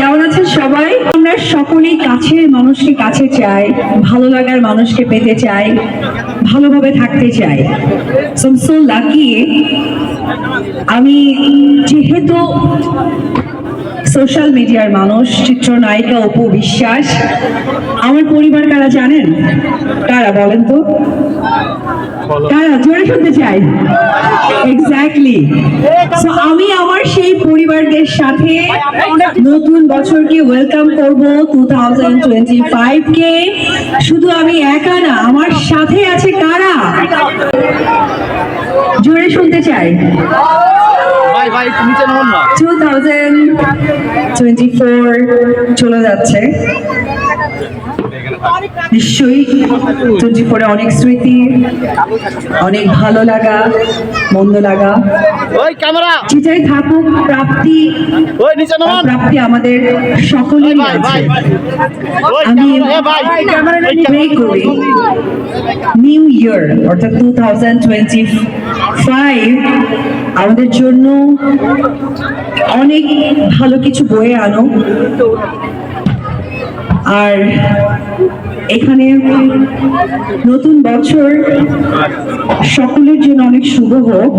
কেমন আছেন সবাই? আমরা সকলেই কাছের মানুষকে কাছে চাই, ভালো লাগার মানুষকে পেতে চাই, ভালোভাবে থাকতে চাই। সো লাকি আমি যেহেতু সোশ্যাল মিডিয়ার মানুষ, চিত্রনায়িকা অপু বিশ্বাস, আমার পরিবার কারা জানেন? কারা বলেন তো? কারা? জোরে শুনতে চাই। এক্স্যাক্টলি আমি আমার পরিবারদের সাথে নতুন বছরকে ওয়েলকাম করব টু থাউজেন্ড টোয়েন্টি ফাইভ কে। শুধু আমি একা না আমার সাথে আছে কারা? জোরে শুনতে চাই। টু থাউজেন্ড টোয়েন্টি ফোর চলে যাচ্ছে। নিশ্চয়ই টোয়েন্টি ফোরে অনেক স্মৃতি অনেক ভালো লাগা মন্দ লাগা। ওই ক্যামেরা। যেটাই থাকুক প্রাপ্তি ওই নিচে নামান। প্রাপ্তি আমাদের সকলের ভাই আছে। আমি প্রে করি। নিউ ইয়ার অর্থাৎ টু থাউজেন্ড টোয়েন্টি ফাইভ আমাদের জন্য অনেক ভালো কিছু বয়ে আনো। আর এখানে নতুন বছর সকলের জন্য অনেক শুভ হোক।